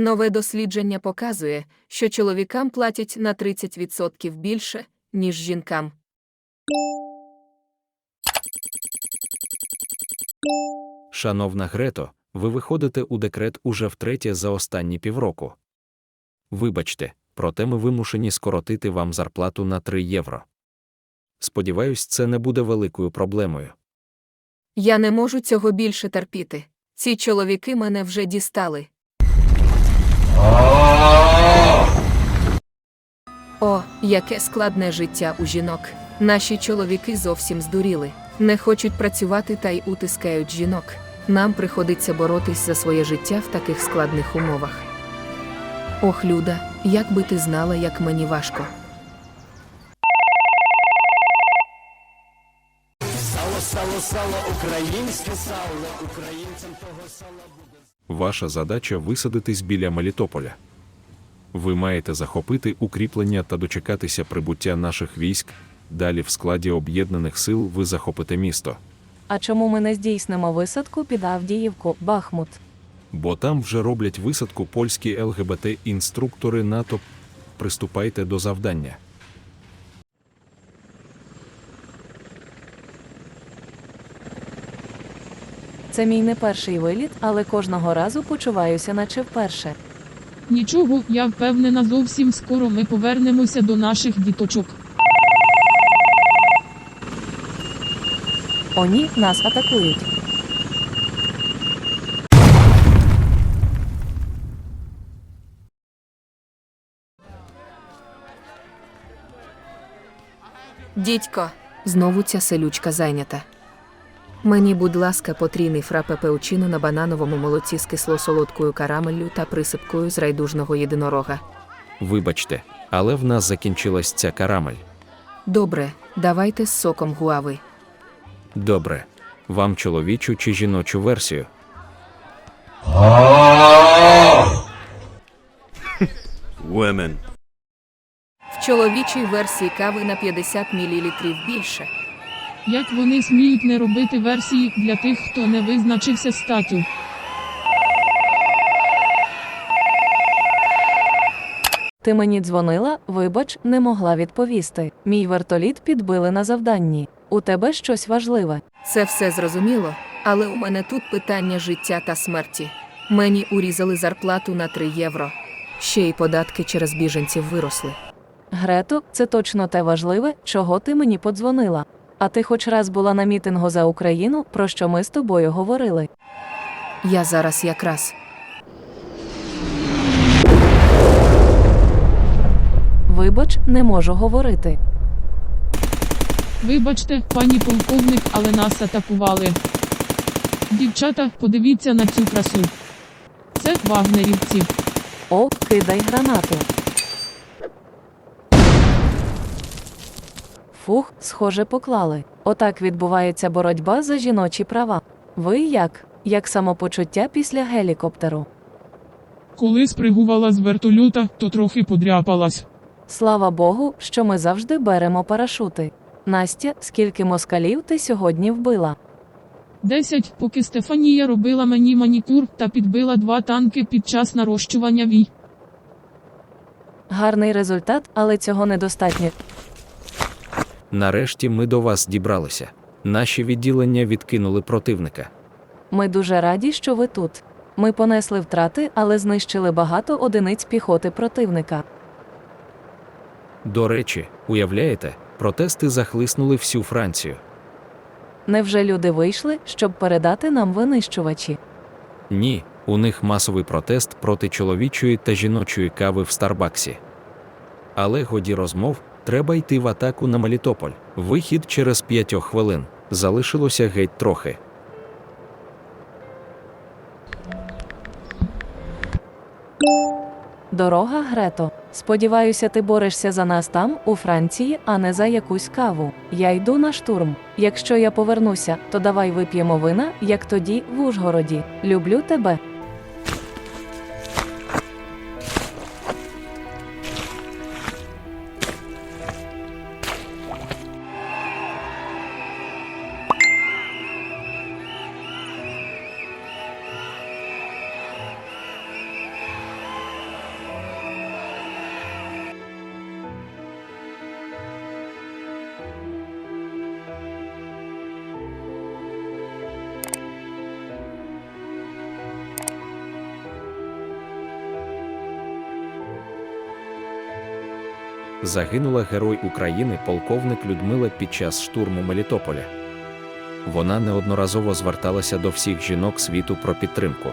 Нове дослідження показує, що чоловікам платять на 30% більше, ніж жінкам. Шановна Грето, ви виходите у декрет уже втретє за останні півроку. Вибачте, проте ми вимушені скоротити вам зарплату на 3 євро. Сподіваюсь, це не буде великою проблемою. Я не можу цього більше терпіти. Ці чоловіки мене вже дістали. О, яке складне життя у жінок. Наші чоловіки зовсім здуріли, не хочуть працювати та й утискають жінок. Нам приходиться боротись за своє життя в таких складних умовах. Ох, Люда, як би ти знала, як мені важко. Салосалосало українське сало українцям того салабуде. Ваша задача висадитись біля Мелітополя. Ви маєте захопити укріплення та дочекатися прибуття наших військ. Далі в складі об'єднаних сил ви захопите місто, А чому ми не здійснимо висадку під Авдіївку, Бахмут? бо там вже роблять висадку польські ЛГБТ-інструктори НАТО. Приступайте до завдання. Це мій не перший виліт, але кожного разу почуваюся, наче вперше. Нічого, я впевнена, зовсім скоро ми повернемося до наших діточок. О ні, нас атакують. Дідько, знову ця селючка зайнята. Мені, будь ласка, потрійний фрапе пеучино на банановому молоці з кисло-солодкою карамеллю та присипкою з райдужного єдинорога. Вибачте, але в нас закінчилась ця карамель. Добре, давайте з соком гуави. Добре. Вам чоловічу чи жіночу версію? Women. В чоловічій версії кави на 50 мл більше. Як вони сміють не робити версії для тих, хто не визначився статтю. Ти мені дзвонила, вибач, не могла відповісти. Мій вертоліт підбили на завданні. У тебе щось важливе. Це все зрозуміло, але у мене тут питання життя та смерті. Мені урізали зарплату на 3 євро. Ще й податки через біженців виросли. Грето, це точно те важливе, чого ти мені подзвонила. А ти хоч раз була на мітингу за Україну, про що ми з тобою говорили. Я зараз якраз. Вибач, не можу говорити. Вибачте, пані полковник, але нас атакували. Дівчата, подивіться на цю красу. Це вагнерівці. О, кидай гранату. Фух, схоже, поклали. Отак відбувається боротьба за жіночі права. Ви як? Як самопочуття після гелікоптеру? Коли спригувала з вертольота, то трохи подряпалась. Слава Богу, що ми завжди беремо парашути. Настя, скільки москалів ти сьогодні вбила? Десять, поки Стефанія робила мені манікюр та підбила два танки під час нарощування вій. Гарний результат, але цього недостатньо. Нарешті ми до вас дібралися. Наші відділення відкинули противника. Ми дуже раді, що ви тут. Ми понесли втрати, але знищили багато одиниць піхоти противника. До речі, уявляєте, протести захлиснули всю Францію. Невже люди вийшли, щоб передати нам винищувачі? Ні, у них масовий протест проти чоловічої та жіночої кави в Старбаксі. Але годі розмов, треба йти в атаку на Мелітополь. Вихід через п'ятьох хвилин. Залишилося геть трохи. Дорога Грето. Сподіваюся, ти борешся за нас там, у Франції, а не за якусь каву. Я йду на штурм. Якщо я повернуся, то давай вип'ємо вина, як тоді в Ужгороді. Люблю тебе. Загинула герой України полковник Людмила під час штурму Мелітополя. Вона неодноразово зверталася до всіх жінок світу про підтримку.